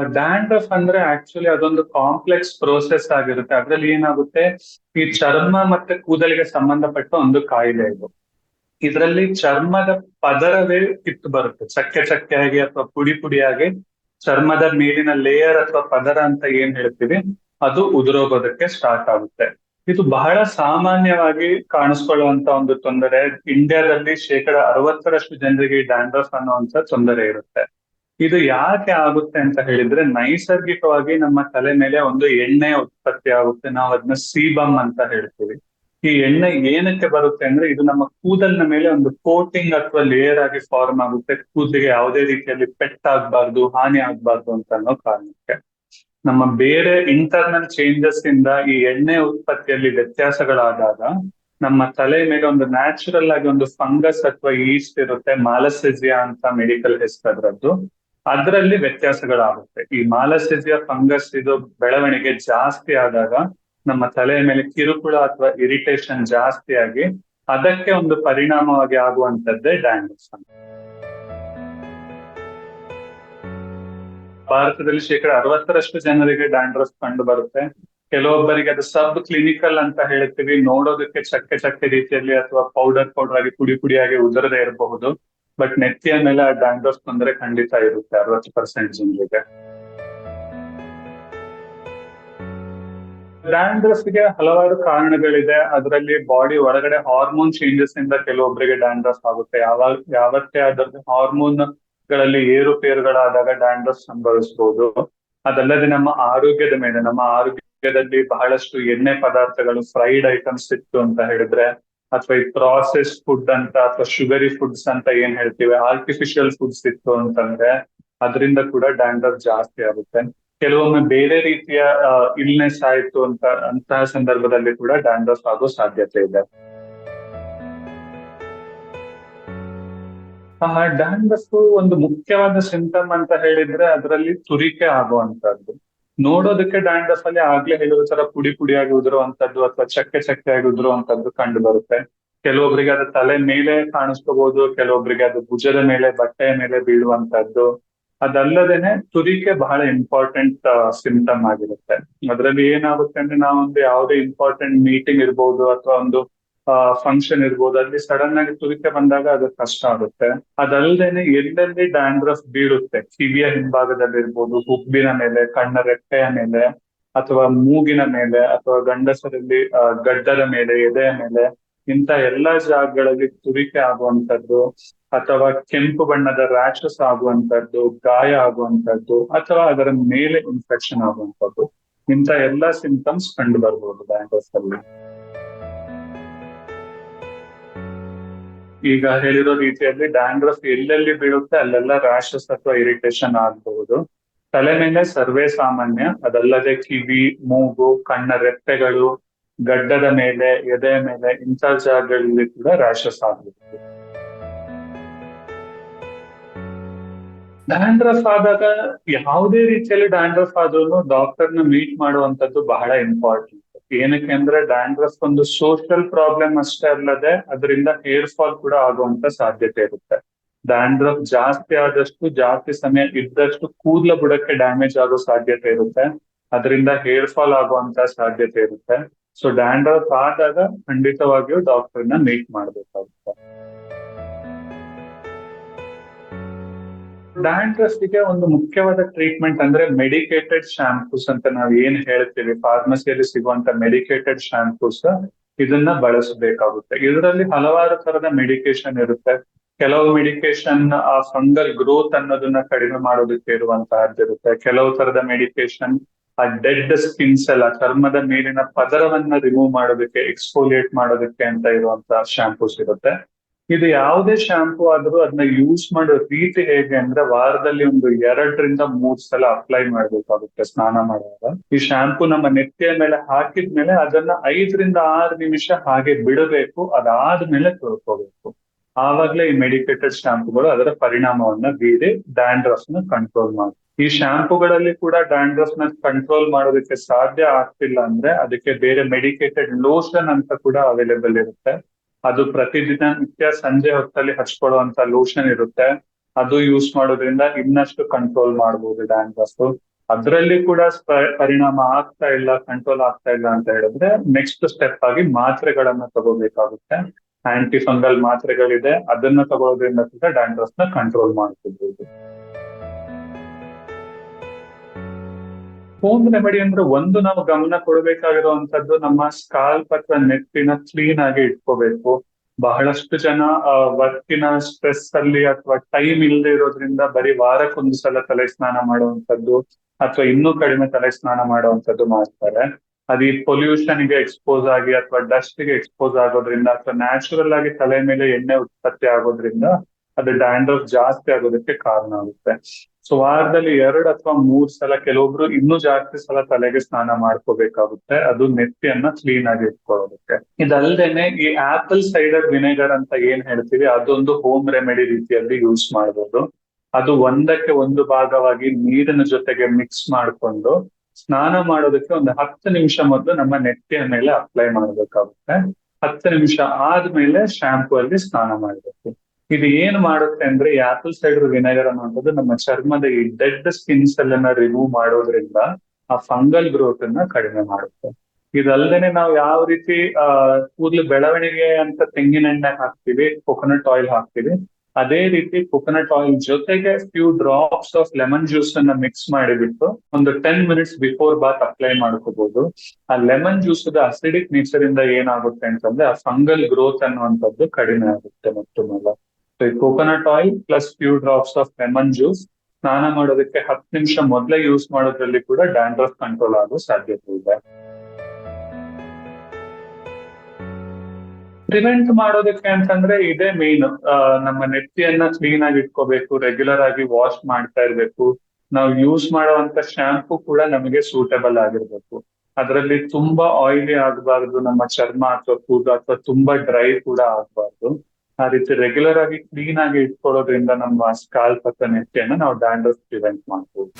Dandruff ಅಂದ್ರೆ actually ಅದೊಂದು complex process ಆಗಿರುತ್ತೆ. ಅದ್ರಲ್ಲಿ ಏನಾಗುತ್ತೆ? ಈ ಚರ್ಮ ಮತ್ತೆ ಕೂದಲಿಗೆ ಸಂಬಂಧಪಟ್ಟ ಒಂದು ಕಾಯಿಲೆ ಇದು. ಇದರಲ್ಲಿ ಚರ್ಮದ ಪದರವೇ ಕಿತ್ತು ಬರುತ್ತೆ. ಚಕ್ಕೆ ಚಕ್ಕೆಯಾಗಿ ಅಥವಾ ಪುಡಿ ಪುಡಿಯಾಗಿ ಚರ್ಮದ ಮೇಲಿನ ಲೇಯರ್ ಅಥವಾ ಪದರ ಅಂತ ಏನ್ ಹೇಳ್ತೀವಿ? ಅದು ಉದುರೋಗೋದಕ್ಕೆ ಸ್ಟಾರ್ಟ್ ಆಗುತ್ತೆ. ಇದು ಬಹಳ ಸಾಮಾನ್ಯವಾಗಿ ಕಾಣಿಸ್ಕೊಳ್ಳುವಂತ ಒಂದು ತೊಂದರೆ. ಇಂಡಿಯಾದಲ್ಲಿ ಶೇಕಡ ಅರವತ್ತರಷ್ಟು ಜನರಿಗೆ ಡ್ಯಾಂಡ್ರಫ್ ಅನ್ನೋ ತೊಂದರೆ ಇರುತ್ತೆ. ಇದು ಯಾಕೆ ಆಗುತ್ತೆ ಅಂತ ಹೇಳಿದ್ರೆ ನೈಸರ್ಗಿಕವಾಗಿ ನಮ್ಮ ತಲೆ ಮೇಲೆ ಒಂದು ಎಣ್ಣೆ ಉತ್ಪತ್ತಿ ಆಗುತ್ತೆ. ನಾವು ಅದನ್ನ ಸೀಬಮ್ ಅಂತ ಹೇಳ್ತೀವಿ. ಈ ಎಣ್ಣೆ ಏನಕ್ಕೆ ಬರುತ್ತೆ ಅಂದ್ರೆ ಇದು ನಮ್ಮ ಕೂದಲಿನ ಮೇಲೆ ಒಂದು ಕೋಟಿಂಗ್ ಅಥವಾ ಲೇಯರ್ ಆಗಿ ಫಾರ್ಮ್ ಆಗುತ್ತೆ. ಕೂದಲಿಗೆ ಯಾವುದೇ ರೀತಿಯಲ್ಲಿ ಪೆಟ್ಟಾಗಬಾರ್ದು ಹಾನಿ ಆಗ್ಬಾರ್ದು ಅಂತ ಅನ್ನೋ ಕಾರಣಕ್ಕೆ. ನಮ್ಮ ಬೇರೆ ಇಂಟರ್ನಲ್ ಚೇಂಜಸ್ ಇಂದ ಈ ಎಣ್ಣೆ ಉತ್ಪತ್ತಿಯಲ್ಲಿ ವ್ಯತ್ಯಾಸಗಳಾದಾಗ ನಮ್ಮ ತಲೆ ಮೇಲೆ ಒಂದು ನ್ಯಾಚುರಲ್ ಆಗಿ ಒಂದು ಫಂಗಸ್ ಅಥವಾ ಈಸ್ಟ್ ಇರುತ್ತೆ ಮಾಲಸೆಜಿಯಾ ಅಂತ ಮೆಡಿಕಲ್ ಹೆಸರದ್ರದ್ದು ಅದರಲ್ಲಿ ವ್ಯತ್ಯಾಸಗಳಾಗುತ್ತೆ. ಈ ಮಾಲಸೆಸಿಯಾ ಫಂಗಸ್ ಇದು ಬೆಳವಣಿಗೆ ಜಾಸ್ತಿ ಆದಾಗ ನಮ್ಮ ತಲೆಯ ಮೇಲೆ ಕಿರುಕುಳ ಅಥವಾ ಇರಿಟೇಷನ್ ಜಾಸ್ತಿ ಆಗಿ ಅದಕ್ಕೆ ಒಂದು ಪರಿಣಾಮವಾಗಿ ಆಗುವಂತದ್ದೇ ಡ್ಯಾಂಡ್ರಫ್ ಭಾರತದಲ್ಲಿ ಶೇಕಡ ಅರವತ್ತರಷ್ಟು ಜನರಿಗೆ ಡ್ಯಾಂಡ್ರಸ್ ಕಂಡು ಬರುತ್ತೆ. ಕೆಲವೊಬ್ಬರಿಗೆ ಅದು ಸಬ್ ಕ್ಲಿನಿಕಲ್ ಅಂತ ಹೇಳ್ತೀವಿ. ನೋಡೋದಕ್ಕೆ ಚಕ್ಕೆ ಚಕ್ಕೆ ರೀತಿಯಲ್ಲಿ ಅಥವಾ ಪೌಡರ್ ಪೌಡರ್ ಆಗಿ ಪುಡಿ ಪುಡಿಯಾಗಿ ಉದುರದೇ ಇರಬಹುದು. ಬಟ್ ನೆತ್ತಿಯ ಮೇಲೆ ಆ ತೊಂದರೆ ಖಂಡಿತ ಇರುತ್ತೆ, ಅರವತ್ತು ಪರ್ಸೆಂಟ್ ಜನರಿಗೆ. ಡ್ಯಾಂಡ್ರಫ್ಗೆ ಹಲವಾರು ಕಾರಣಗಳಿದೆ. ಅದರಲ್ಲಿ ಬಾಡಿ ಒಳಗಡೆ ಹಾರ್ಮೋನ್ ಚೇಂಜಸ್ ಇಂದ ಕೆಲವೊಬ್ಬರಿಗೆ ಡ್ಯಾಂಡ್ರಸ್ ಆಗುತ್ತೆ. ಯಾವಾಗ ಯಾವತ್ತೇ ಅದರ ಹಾರ್ಮೋನ್ಗಳಲ್ಲಿ ಏರುಪೇರುಗಳಾದಾಗ ಡ್ಯಾಂಡ್ರಸ್ ಸಂಭವಿಸಬಹುದು ಅದಲ್ಲದೆ ನಮ್ಮ ಆರೋಗ್ಯದ ಮೇಲೆ, ನಮ್ಮ ಆರೋಗ್ಯದಲ್ಲಿ ಬಹಳಷ್ಟು ಎಣ್ಣೆ ಪದಾರ್ಥಗಳು ಫ್ರೈಡ್ ಐಟಮ್ಸ್ ಇತ್ತು ಅಂತ ಹೇಳಿದ್ರೆ ಅಥವಾ ಈ ಪ್ರಾಸೆಸ್ ಫುಡ್ ಅಂತ ಅಥವಾ ಶುಗರಿ ಫುಡ್ಸ್ ಅಂತ ಏನ್ ಹೇಳ್ತೀವಿ? ಆರ್ಟಿಫಿಷಿಯಲ್ ಫುಡ್ಸ್ ಇತ್ತು ಅಂತಂದ್ರೆ ಅದರಿಂದ ಕೂಡ ಡ್ಯಾಂಡ್ರಫ್ ಜಾಸ್ತಿ ಆಗುತ್ತೆ. ಕೆಲವೊಮ್ಮೆ ಬೇರೆ ರೀತಿಯ ಇಲ್ನೆಸ್ ಆಯಿತು ಅಂತ, ಅಂತಹ ಸಂದರ್ಭದಲ್ಲಿ ಕೂಡ ಡ್ಯಾಂಡ್ರಫ್ ಆಗೋ ಸಾಧ್ಯತೆ ಇದೆ. ಡ್ಯಾಂಡ್ರಫ್ ಒಂದು ಮುಖ್ಯವಾದ ಸಿಂಟಮ್ ಅಂತ ಹೇಳಿದ್ರೆ ಅದರಲ್ಲಿ ತುರಿಕೆ ಆಗುವಂತದ್ದು ನೋಡೋದಕ್ಕೆ ಡ್ಯಾಂಡ್ರಫ್ ಅಲ್ಲಿ ಆಗ್ಲೇ ಹೇಳಿರೋ ತರ ಪುಡಿ ಪುಡಿಯಾಗಿ ಉದುರುವಂತದ್ದು ಅಥವಾ ಚಕ್ಕೆ ಚಕ್ಕೆ ಆಗಿ ಉದುರುವಂತದ್ದು ಕಂಡು ಬರುತ್ತೆ. ಕೆಲವೊಬ್ರಿಗೆ ಅದು ತಲೆ ಮೇಲೆ ಕಾಣಿಸ್ಕೋಬಹುದು ಕೆಲವೊಬ್ರಿಗೆ ಅದು ಭುಜದ ಮೇಲೆ, ಬಟ್ಟೆಯ ಮೇಲೆ ಬೀಳುವಂತದ್ದು. ಅದಲ್ಲದೇನೆ ತುರಿಕೆ ಬಹಳ ಇಂಪಾರ್ಟೆಂಟ್ ಸಿಂಟಮ್ ಆಗಿರುತ್ತೆ. ಅದರಲ್ಲಿ ಏನಾಗುತ್ತೆ ಅಂದ್ರೆ ನಾವೊಂದು ಯಾವುದೇ ಇಂಪಾರ್ಟೆಂಟ್ ಮೀಟಿಂಗ್ ಇರ್ಬೋದು ಅಥವಾ ಒಂದು ಫಂಕ್ಷನ್ ಇರ್ಬೋದು. ಅಲ್ಲಿ ಸಡನ್ ಆಗಿ ತುರಿಕೆ ಬಂದಾಗ ಅದು ಕಷ್ಟ ಆಗುತ್ತೆ. ಅದಲ್ಲದೇನೆ ಎಲ್ಲೆಲ್ಲಿ ಡ್ಯಾಂಡ್ರಫ್ ಬೀಳುತ್ತೆ. ಕಿವಿಯ ಹಿಂಭಾಗದಲ್ಲಿ ಇರ್ಬೋದು ಹುಬ್ಬಿನ ಮೇಲೆ, ಕಣ್ಣ ರೆಟ್ಟೆಯ ಮೇಲೆ, ಅಥವಾ ಮೂಗಿನ ಮೇಲೆ, ಅಥವಾ ಗಂಡಸರಲ್ಲಿ ಗಡ್ಡದ ಮೇಲೆ, ಎದೆಯ ಮೇಲೆ, ಇಂಥ ಎಲ್ಲಾ ಜಾಗಗಳಲ್ಲಿ ತುರಿಕೆ ಆಗುವಂತದ್ದು ಅಥವಾ ಕೆಂಪು ಬಣ್ಣದ ರ್ಯಾಶಸ್ ಆಗುವಂತದ್ದು ಗಾಯ ಆಗುವಂತದ್ದು ಅಥವಾ ಅದರ ಮೇಲೆ ಇನ್ಫೆಕ್ಷನ್ ಆಗುವಂತದ್ದು ಇಂಥ ಎಲ್ಲಾ ಸಿಂಪ್ಟಮ್ಸ್ ಕಂಡು ಬರ್ಬೋದು ಡ್ಯಾಂಡ್ರಫ್ ಅಲ್ಲಿ ಈಗ ಹೇಳಿರೋ ರೀತಿಯಲ್ಲಿ ಡ್ಯಾಂಡ್ರಫ್ ಎಲ್ಲೆಲ್ಲಿ ಬೀಳುತ್ತೆ ಅಲ್ಲೆಲ್ಲ ರಾಶಸ್ ಅಥವಾ ಇರಿಟೇಷನ್ ಆಗಬಹುದು. ತಲೆ ಮೇಲೆ ಸರ್ವೇ ಸಾಮಾನ್ಯ, ಅದಲ್ಲದೆ ಕಿವಿ, ಮೂಗು, ಕಣ್ಣ ರೆಪ್ಪೆಗಳು, ಗಡ್ಡದ ಮೇಲೆ ಎದೆ ಮೇಲೆ, ಇಂಥ ಜಾಗಗಳಲ್ಲಿ ಕೂಡ ರಾಶಸ್ ಆಗುತ್ತೆ ಡ್ಯಾಂಡ್ರಫ್ ಆದಾಗ ಯಾವುದೇ ರೀತಿಯಲ್ಲಿ ಡ್ಯಾಂಡ್ರಫ್ ಆದ್ರೂ ಡಾಕ್ಟರ್ನ ಮೀಟ್ ಮಾಡುವಂತದ್ದು ಬಹಳ ಇಂಪಾರ್ಟೆಂಟ್ ಏನಕ್ಕೆ ಅಂದ್ರೆ ಡ್ಯಾಂಡ್ರಫ್ ಒಂದು ಸೋಷಿಯಲ್ ಪ್ರಾಬ್ಲಮ್ ಅಷ್ಟೇ ಅಲ್ಲದೆ ಅದರಿಂದ ಹೇರ್ ಫಾಲ್ ಕೂಡ ಆಗುವಂತ ಸಾಧ್ಯತೆ ಇರುತ್ತೆ. ಡ್ಯಾಂಡ್ರಫ್ ಜಾಸ್ತಿ ಆದಷ್ಟು ಜಾಸ್ತಿ ಸಮಯ ಇದ್ದಷ್ಟು ಕೂದಲ ಬುಡಕ್ಕೆ ಡ್ಯಾಮೇಜ್ ಆಗೋ ಸಾಧ್ಯತೆ ಇರುತ್ತೆ. ಅದರಿಂದ ಹೇರ್ ಫಾಲ್ ಆಗುವಂತ ಸಾಧ್ಯತೆ ಇರುತ್ತೆ. ಸೊ ಡ್ಯಾಂಡ್ರಫ್ ಆದಾಗ ಖಂಡಿತವಾಗಿಯೂ ಡಾಕ್ಟರ್ನ ಮೀಟ್ ಮಾಡ್ಬೇಕಾಗುತ್ತೆ. ಡ್ಯಾಂಡ್ರಫ್ಗೆ ಒಂದು ಮುಖ್ಯವಾದ ಟ್ರೀಟ್ಮೆಂಟ್ ಅಂದ್ರೆ ಮೆಡಿಕೇಟೆಡ್ ಶಾಂಪೂಸ್ ಅಂತ ನಾವ್ ಏನ್ ಹೇಳ್ತೀವಿ? ಫಾರ್ಮಸಿಯಲ್ಲಿ ಸಿಗುವಂತ ಮೆಡಿಕೇಟೆಡ್ ಶಾಂಪೂಸ್ ಇದನ್ನ ಬಳಸಬೇಕಾಗುತ್ತೆ. ಇದರಲ್ಲಿ ಹಲವಾರು ತರದ ಮೆಡಿಕೇಶನ್ ಇರುತ್ತೆ. ಕೆಲವು ಮೆಡಿಕೇಶನ್ ಆ ಫಂಗಲ್ ಗ್ರೋತ್ ಅನ್ನೋದನ್ನ ಕಡಿಮೆ ಮಾಡೋದಕ್ಕೆ ಇರುವಂತಹದ್ದಿರುತ್ತೆ. ಕೆಲವು ತರದ ಮೆಡಿಕೇಶನ್ ಆ ಡೆಡ್ ಸ್ಕಿನ್ಸ್ ಎಲ್ಲ ಚರ್ಮದ ಮೇಲಿನ ಪದರವನ್ನ ರಿಮೂವ್ ಮಾಡೋದಕ್ಕೆ ಎಕ್ಸ್ಫೋಲಿಯೇಟ್ ಮಾಡೋದಕ್ಕೆ ಅಂತ ಇರುವಂತಹ ಶಾಂಪೂಸ್ ಇರುತ್ತೆ. ಇದು ಯಾವುದೇ ಶಾಂಪೂ ಆದ್ರೂ ಅದನ್ನ ಯೂಸ್ ಮಾಡೋ ರೀತಿ ಹೇಗೆ ಅಂದ್ರೆ ವಾರದಲ್ಲಿ ಒಂದು ಎರಡರಿಂದ ಮೂರ್ ಸಲ ಅಪ್ಲೈ ಮಾಡ್ಬೇಕಾಗುತ್ತೆ ಸ್ನಾನ ಮಾಡುವಾಗ. ಈ ಶಾಂಪೂ ನಮ್ಮ ನೆತ್ತಿಯ ಮೇಲೆ ಹಾಕಿದ್ಮೇಲೆ ಅದನ್ನ ಐದರಿಂದ ಆರು ನಿಮಿಷ ಹಾಗೆ ಬಿಡಬೇಕು, ಅದಾದ್ಮೇಲೆ ತೊಳ್ಕೋಬೇಕು. ಆವಾಗ್ಲೇ ಈ ಮೆಡಿಕೇಟೆಡ್ ಶಾಂಪೂಗಳು ಅದರ ಪರಿಣಾಮವನ್ನ ಬೀರಿ ಡ್ಯಾಂಡ್ರಫ್ನ ಕಂಟ್ರೋಲ್ ಮಾಡಿ. ಈ ಶಾಂಪೂಗಳಲ್ಲಿ ಕೂಡ ಡ್ಯಾಂಡ್ರಫ್ನ ಕಂಟ್ರೋಲ್ ಮಾಡೋದಕ್ಕೆ ಸಾಧ್ಯ ಆಗ್ತಿಲ್ಲ ಅಂದ್ರೆ ಅದಕ್ಕೆ ಬೇರೆ ಮೆಡಿಕೇಟೆಡ್ ಲೋಷನ್ ಅಂತ ಕೂಡ ಅವೈಲೇಬಲ್ ಇರುತ್ತೆ. ಅದು ಪ್ರತಿದಿನ ನಿತ್ಯ ಸಂಜೆ ಹೊತ್ತಲ್ಲಿ ಹಚ್ಕೊಳ್ಳುವಂತ ಲೋಷನ್ ಇರುತ್ತೆ. ಅದು ಯೂಸ್ ಮಾಡೋದ್ರಿಂದ ಇನ್ನಷ್ಟು ಕಂಟ್ರೋಲ್ ಮಾಡಬಹುದು ಡ್ಯಾಂಡ್ರಸ್ ಅದರಲ್ಲಿ ಕೂಡ ಪರಿಣಾಮ ಆಗ್ತಾ ಇಲ್ಲ ಕಂಟ್ರೋಲ್ ಆಗ್ತಾ ಇಲ್ಲ ಅಂತ ಹೇಳಿದ್ರೆ ನೆಕ್ಸ್ಟ್ ಸ್ಟೆಪ್ ಆಗಿ ಮಾತ್ರೆಗಳನ್ನ ತಗೋಬೇಕಾಗುತ್ತೆ. ಆಂಟಿ ಫಂಗಲ್ ಮಾತ್ರೆಗಳಿದೆ, ಅದನ್ನ ತಗೊಳ್ಳೋದ್ರಿಂದ ಕೂಡ ಡ್ಯಾಂಡ್ರಸ್ನ ಕಂಟ್ರೋಲ್ ಮಾಡ್ತಿರ್ಬೋದು ಹೋಮ್ ರೆಮಿಡಿ ಅಂದ್ರೆ ಒಂದು ನಾವು ಗಮನ ಕೊಡಬೇಕಾಗಿರುವಂತದ್ದು ನಮ್ಮ ಸ್ಕಾಲ್ಪ್ ಅಥವಾ ನೆಟ್ಟಿನ ಕ್ಲೀನ್ ಆಗಿ ಇಟ್ಕೋಬೇಕು. ಬಹಳಷ್ಟು ಜನ ವರ್ಕಿನ ಸ್ಟ್ರೆಸ್ ಅಲ್ಲಿ ಅಥವಾ ಟೈಮ್ ಇಲ್ಲದೆ ಇರೋದ್ರಿಂದ ಬರೀ ವಾರಕ್ಕೊಂದು ಸಲ ತಲೆ ಸ್ನಾನ ಮಾಡುವಂತದ್ದು ಅಥವಾ ಇನ್ನೂ ಕಡಿಮೆ ತಲೆ ಸ್ನಾನ ಮಾಡುವಂತದ್ದು ಮಾಡ್ತಾರೆ. ಅದು ಈ ಪೊಲ್ಯೂಷನ್ಗೆ ಎಕ್ಸ್ಪೋಸ್ ಆಗಿ ಅಥವಾ ಡಸ್ಟ್ಗೆ ಎಕ್ಸ್ಪೋಸ್ ಆಗೋದ್ರಿಂದ ಅಥವಾ ನ್ಯಾಚುರಲ್ ಆಗಿ ತಲೆ ಮೇಲೆ ಎಣ್ಣೆ ಉತ್ಪತ್ತಿ ಆಗೋದ್ರಿಂದ ಅದು ಡ್ಯಾಂಡ್ರಫ್ ಜಾಸ್ತಿ ಆಗೋದಕ್ಕೆ ಕಾರಣ ಆಗುತ್ತೆ. ಸೊ ವಾರದಲ್ಲಿ ಎರಡ್ ಅಥವಾ ಮೂರ್ ಸಲ ಕೆಲವೊಬ್ರು ಇನ್ನೂ ಜಾಸ್ತಿ ಸಲ ತಲೆಗೆ ಸ್ನಾನ ಮಾಡ್ಕೋಬೇಕಾಗುತ್ತೆ. ಅದು ನೆತ್ತಿಯನ್ನ ಕ್ಲೀನ್ ಆಗಿ ಇಟ್ಕೊಳ್ಳೋದಕ್ಕೆ. ಇದಲ್ದೇನೆ ಈ ಆಪಲ್ ಸೈಡರ್ ವಿನೆಗರ್ ಅಂತ ಏನ್ ಹೇಳ್ತೀವಿ, ಅದೊಂದು ಹೋಮ್ ರೆಮಿಡಿ ರೀತಿಯಲ್ಲಿ ಯೂಸ್ ಮಾಡ್ಬೋದು. ಅದು ಒಂದಕ್ಕೆ ಒಂದು ಭಾಗವಾಗಿ ನೀರಿನ ಜೊತೆಗೆ ಮಿಕ್ಸ್ ಮಾಡ್ಕೊಂಡು ಸ್ನಾನ ಮಾಡೋದಕ್ಕೆ ಒಂದು ಹತ್ತು ನಿಮಿಷ ಮೊದಲು ನಮ್ಮ ನೆತ್ತಿಯ ಮೇಲೆ ಅಪ್ಲೈ ಮಾಡಬೇಕಾಗುತ್ತೆ. ಹತ್ತು ನಿಮಿಷ ಆದ್ಮೇಲೆ ಶಾಂಪೂ ಅಲ್ಲಿ ಸ್ನಾನ ಮಾಡಬೇಕು. ಇದು ಏನ್ ಮಾಡುತ್ತೆ ಅಂದ್ರೆ ಈ ಆಪಲ್ ಸೈಡರ್ ವಿನೆಗರ್ ಅನ್ನುವಂಥದ್ದು ನಮ್ಮ ಚರ್ಮದ ಈ ಡೆಡ್ ಸ್ಕಿನ್ ಸೆಲ್ ರಿಮೂವ್ ಮಾಡೋದ್ರಿಂದ ಆ ಫಂಗಲ್ ಗ್ರೋತ್ ಅನ್ನ ಕಡಿಮೆ ಮಾಡುತ್ತೆ. ಇದಲ್ದೇನೆ ನಾವು ಯಾವ ರೀತಿ, ಆ, ಕೂದಲು ಬೆಳವಣಿಗೆ ಅಂತ ತೆಂಗಿನ ಎಣ್ಣೆ ಹಾಕ್ತಿವಿ ಕೊಕೊನಟ್ ಆಯಿಲ್ ಹಾಕ್ತಿವಿ, ಅದೇ ರೀತಿ ಕೊಕೊನಟ್ ಆಯಿಲ್ ಜೊತೆಗೆ few drops of lemon juice ಅನ್ನ ಮಿಕ್ಸ್ ಮಾಡಿಬಿಟ್ಟು ಒಂದು ten minutes before bath apply ಮಾಡ್ಕೋಬಹುದು ಆ ಲೆಮನ್ ಜ್ಯೂಸ್ ಅಸಿಡಿಕ್ ನೇಚರ್ ಇಂದ ಏನಾಗುತ್ತೆ ಅಂತಂದ್ರೆ ಆ ಫಂಗಲ್ ಗ್ರೋತ್ ಅನ್ನುವಂಥದ್ದು ಕಡಿಮೆ ಆಗುತ್ತೆ ಮತ್ತು ಮೇಲೆ ಸೊ ಈ coconut oil plus few drops of lemon juice ಸ್ನಾನ ಮಾಡೋದಕ್ಕೆ ಹತ್ತು ನಿಮಿಷ ಮೊದಲೇ ಯೂಸ್ ಮಾಡೋದ್ರಲ್ಲಿ ಕೂಡ ಡ್ಯಾಂಡ್ರಫ್ ಕಂಟ್ರೋಲ್ ಆಗೋ ಸಾಧ್ಯತೆ ಇದೆ. ಪ್ರಿವೆಂಟ್ ಮಾಡೋದಕ್ಕೆ ಅಂತಂದ್ರೆ ಇದೇ ಮೇನ್ ನಮ್ಮ ನೆತ್ತಿಯನ್ನ ಕ್ಲೀನ್ ಆಗಿ ಇಟ್ಕೋಬೇಕು ರೆಗ್ಯುಲರ್ ಆಗಿ ವಾಶ್ ಮಾಡ್ತಾ ಇರ್ಬೇಕು. ನಾವು ಯೂಸ್ ಮಾಡುವಂತ ಶಾಂಪೂ ಕೂಡ ನಮಗೆ ಸೂಟಬಲ್ ಆಗಿರ್ಬೇಕು. ಅದರಲ್ಲಿ ತುಂಬಾ ಆಯಿಲಿ ಆಗಬಾರ್ದು, ನಮ್ಮ ಚರ್ಮ ಅಥವಾ ಕೂದಲು ಅಥವಾ ತುಂಬಾ ಡ್ರೈ ಕೂಡ ಆಗಬಾರ್ದು. ಆ ರೀತಿ ರೆಗ್ಯುಲರ್ ಆಗಿ ಕ್ಲೀನ್ ಆಗಿ ಇಟ್ಕೊಳ್ಳೋದ್ರಿಂದ ನಮ್ಮ ಸ್ಕಾಲ್ಪ್ ಅಥವಾ ನೆಟ್ಟೆಯನ್ನು ನಾವು ಡ್ಯಾಂಡ್ರಸ್ ಪ್ರಿವೆಂಟ್ ಮಾಡ್ಬೋದು.